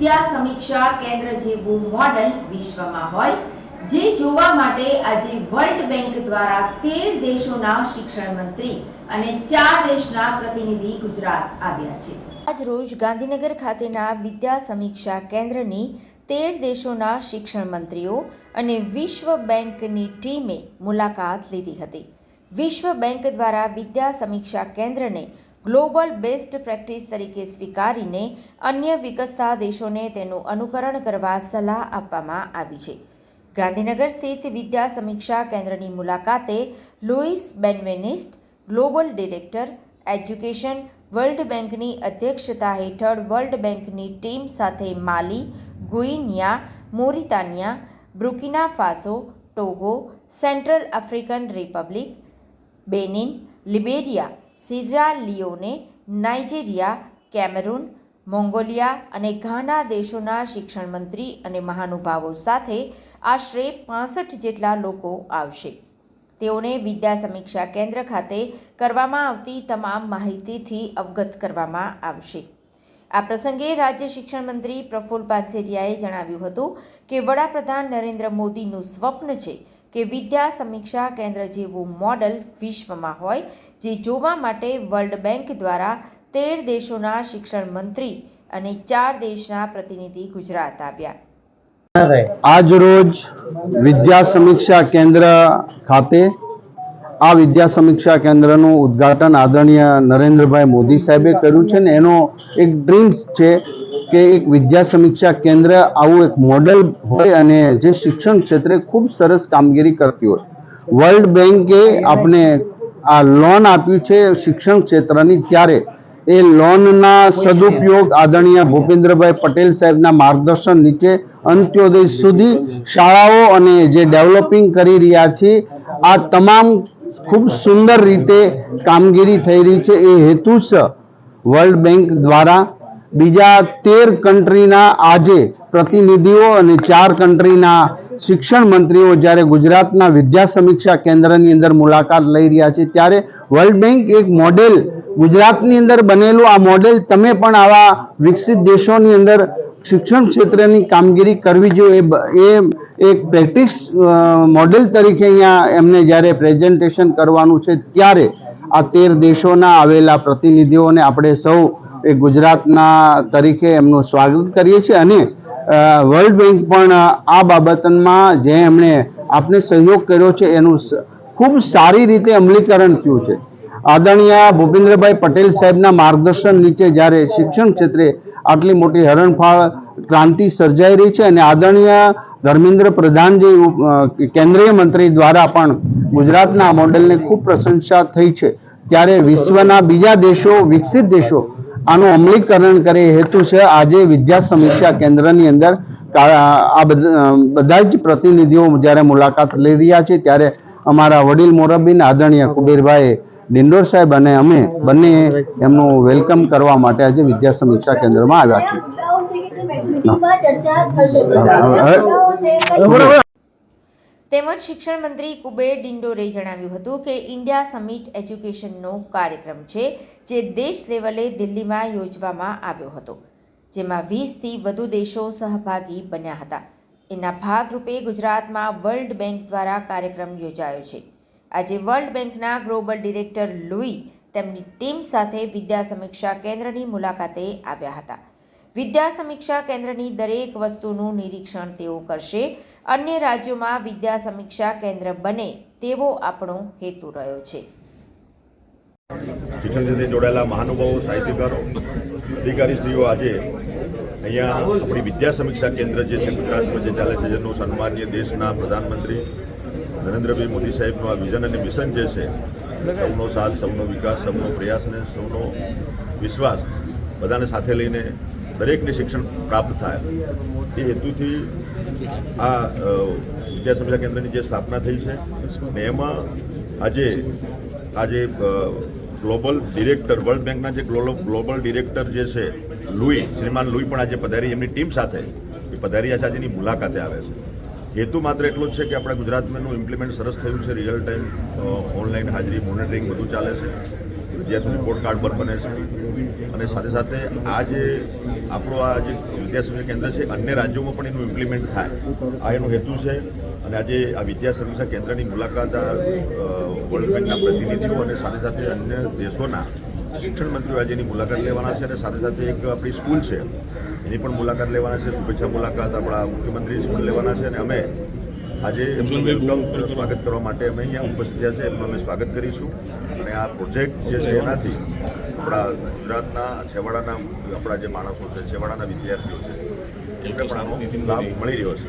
વિદ્યા સમીક્ષા કેન્દ્ર જેવું મોડલ વિશ્વમાં હોય, જે જોવા માટે આજે વર્લ્ડ બેંક દ્વારા તેર દેશોના શિક્ષણ મંત્રી અને ચાર દેશના પ્રતિનિધિ ગુજરાત આવ્યા છે. આજ રોજ ગાંધીનગર ખાતેના વિદ્યા સમીક્ષા કેન્દ્રની તેર દેશોના શિક્ષણ મંત્રીઓ અને વિશ્વ બેંકની ટીમે મુલાકાત લીધી હતી. વિશ્વ બેંક દ્વારા વિદ્યા સમીક્ષા કેન્દ્રને ગ્લોબલ બેસ્ટ પ્રેક્ટિસ તરીકે સ્વીકારીને અન્ય વિકસતા દેશોને તેનું અનુકરણ કરવા સલાહ આપવામાં આવી છે. ગાંધીનગર સ્થિત વિદ્યા સમીક્ષા કેન્દ્રની મુલાકાતે Louis બેનવેનિસ્ટ, global director, education, world બેંકની અધ્યક્ષતા હેઠળ વર્લ્ડ બેંકની ટીમ સાથે માલી, ગુઇનિયા, મોરિતાનિયા, બ્રુકિના ફાસો, ટોગો, central African Republic, બેનિન, લિબેરિયા સિરા લિયોને Nigeria, કેમેરૂન, Mongolia અને ઘાના દેશોના શિક્ષણ મંત્રી અને મહાનુભાવો સાથે આશરે પાસઠ જેટલા લોકો આવશે. તેઓને વિદ્યા સમીક્ષા કેન્દ્ર ખાતે કરવામાં આવતી તમામ માહિતીથી અવગત કરવામાં આવશે. આ પ્રસંગે રાજ્ય શિક્ષણ મંત્રી પ્રફુલ પાનસેરિયાએ જણાવ્યું હતું કે વડાપ્રધાન નરેન્દ્ર મોદીનું સ્વપ્ન છે કે વિદ્યા સમીક્ષા કેન્દ્ર જેવું મોડલ વિશ્વમાં હોય જે જોવા માટે વર્લ્ડ બેંક દ્વારા તેર દેશોના શિક્ષણ મંત્રી અને ચાર દેશના પ્રતિનિધિ ગુજરાત આવ્યા. આજ રોજ વિદ્યા સમીક્ષા કેન્દ્ર ખાતે આ વિદ્યા સમીક્ષા કેન્દ્રનું ઉદ્ઘાટન આદરણીય નરેન્દ્રભાઈ મોદી સાહેબે કર્યું છે ને એનો એક ડ્રીમ્સ છે કે એક વિદ્યા સમીક્ષા કેન્દ્ર આવું એક મોડલ હોય અને જે શિક્ષણ ક્ષેત્રે ખૂબ સરસ કામગીરી કરતી હોય. વર્લ્ડ બેંકે આપણે આ લોન આપ્યું છે શિક્ષણ ક્ષેત્રની ત્યારે. એ લોનના સદુપયોગ આદરણીય ભૂપેન્દ્રભાઈ પટેલ સાહેબના માર્ગદર્શન નીચે અંત્યોદય સુધી શાળાઓ અને જે ડેવલપિંગ કરી રહ્યા છે આ તમામ ખૂબ સુંદર રીતે કામગીરી થઈ રહી છે. એ હેતુ જ વર્લ્ડ બેંક દ્વારા બીજા તેર કન્ટ્રીના આજે પ્રતિનિધિઓ અને ચાર કન્ટ્રીના શિક્ષણ મંત્રીઓ જ્યારે ગુજરાતના વિદ્યા સમીક્ષા કેન્દ્રની અંદર મુલાકાત લઈ રહ્યા છે, ત્યારે વર્લ્ડ બેંક એક મોડેલ ગુજરાતની અંદર બનેલું, આ મોડેલ તમે પણ આવા વિકસિત દેશોની અંદર શિક્ષણ ક્ષેત્રની કામગીરી કરવી જોઈએ. એ એક પ્રેક્ટિસ મોડેલ તરીકે અહીંયા એમને જ્યારે પ્રેઝન્ટેશન કરવાનું છે, ત્યારે આ તેર દેશોના આવેલા પ્રતિનિધિઓને આપણે સૌ એ ગુજરાતના તરીકે એમનું સ્વાગત કરીએ છીએ. અને વર્લ્ડ બેંક પણ આ બાબતમાં જે એમણે આપને સહયોગ કર્યો છે, એનું ખૂબ સારી રીતે અમલીકરણ થયું છે. આદરણીય ભૂપેન્દ્રભાઈ પટેલ સાહેબના માર્ગદર્શન નીચે જ્યારે શિક્ષણ ક્ષેત્રે આટલી મોટી હરણફાળ ક્રાંતિ સર્જાઈ રહી છે અને આદરણીય ધર્મેન્દ્ર પ્રધાન જે કેન્દ્રીય મંત્રી દ્વારા પણ ગુજરાતના મોડેલને ખૂબ પ્રશંસા થઈ છે, ત્યારે વિશ્વના બીજા દેશો, વિકસિત દેશો આનું અમલીકરણ કરે હેતુ છે આજે વિદ્યા સમીક્ષા કેન્દ્રની અંદર આ બધા જ પ્રતિનિધિઓ જ્યારે મુલાકાત લઈ રહ્યા છે ત્યારે અમારા વડીલ મોરબીના આદરણીય કુબેરભાઈ ડિંડોર સાહેબ અને અમે બંને એમનું વેલકમ કરવા માટે આજે વિદ્યા સમીક્ષા કેન્દ્રમાં આવ્યા છીએ. તેમજ શિક્ષણ મંત્રી કુબેર ડિંડોરે જણાવ્યું હતું કે ઇન્ડિયા સમિટ એજ્યુકેશનનો કાર્યક્રમ છે, જે દેશ લેવલે દિલ્હીમાં યોજવામાં આવ્યો હતો, જેમાં વીસથી વધુ દેશો સહભાગી બન્યા હતા. એના ભાગરૂપે ગુજરાતમાં વર્લ્ડ બેંક દ્વારા કાર્યક્રમ યોજાયો છે. આજે વર્લ્ડ બેંકના ગ્લોબલ ડિરેક્ટર લુઈ તેમની ટીમ સાથે વિદ્યા સમીક્ષા કેન્દ્રની મુલાકાતે આવ્યા હતા. વિદ્યા સમીક્ષા કેન્દ્રની દરેક વસ્તુનું નિરીક્ષણ તેઓ કરશે. અન્ય રાજ્યોમાં વિદ્યા સમીક્ષા કેન્દ્ર બને તેવો આપણો હેતુ રહ્યો છે. શિક્ષણ સાથે જોડાયેલા મહાનુભાવો, સાહિત્યકારો, અધિકારીશ્રીઓ આજે અહીંયા આપણી વિદ્યા સમીક્ષા કેન્દ્ર જે છે ગુજરાતમાં જે ચાલે છે, જેનું સન્માનીય દેશના પ્રધાનમંત્રી નરેન્દ્રભાઈ મોદી સાહેબનું આ વિઝન અને મિશન જે છે, સૌનો સાથ, સૌનો વિકાસ, સૌનો પ્રયાસ અને સૌનો વિશ્વાસ બધાને સાથે લઈને દરેકને શિક્ષણ પ્રાપ્ત થાય. એ હેતુથી આ વિદ્યા સમીક્ષા કેન્દ્રની જે સ્થાપના થઈ છે ને એમાં આજે આજે ગ્લોબલ ડિરેક્ટર, વર્લ્ડ બેંકના જે ગ્લો- ગ્લોબલ ડિરેક્ટર જે છે, લુઈ, શ્રીમાન લુઈ પણ આજે પધારી, એમની ટીમ સાથે એ પધારી આજે મુલાકાતે આવે છે. હેતુ માત્ર એટલો જ છે કે આપણા ગુજરાતમાંનું ઇમ્પ્લિમેન્ટ સરસ થયું છે રિયલ ટાઈમ ઓનલાઈન હાજરી મોનિટરિંગ બધું ચાલે છે. વિદ્યાર્થી રિપોર્ટ કાર્ડ પણ બને છે અને સાથે સાથે આ જે આપણો આ જે વિદ્યાસમિક્ષા કેન્દ્ર છે, અન્ય રાજ્યોમાં પણ એનું ઇમ્પ્લિમેન્ટ થાય. આ એનો હેતુ છે. અને આજે આ વિદ્યા સમીક્ષા કેન્દ્રની મુલાકાત આ વર્લ્ડ બેંકના પ્રતિનિધિઓ અને સાથે સાથે અન્ય દેશોના શિક્ષણ મંત્રીઓ આજે એની મુલાકાત લેવાના છે. અને સાથે સાથે એક આપણી સ્કૂલ છે. એની પણ મુલાકાત લેવાના છે. શુભેચ્છા મુલાકાત આપણા મુખ્યમંત્રી પણ લેવાના છે. અને અમે આજે સ્વાગત કરવા માટે અમે અહીંયા ઉપસ્થિત થયા છે એમનું અમે સ્વાગત કરીશું. અને આ પ્રોજેક્ટ જે છે એનાથી આપણા ગુજરાતના છેવાડાના આપણા જે માણસો છે છેવાડાના વિદ્યાર્થીઓ છે એમને પણ આનો લાભ મળી રહ્યો છે.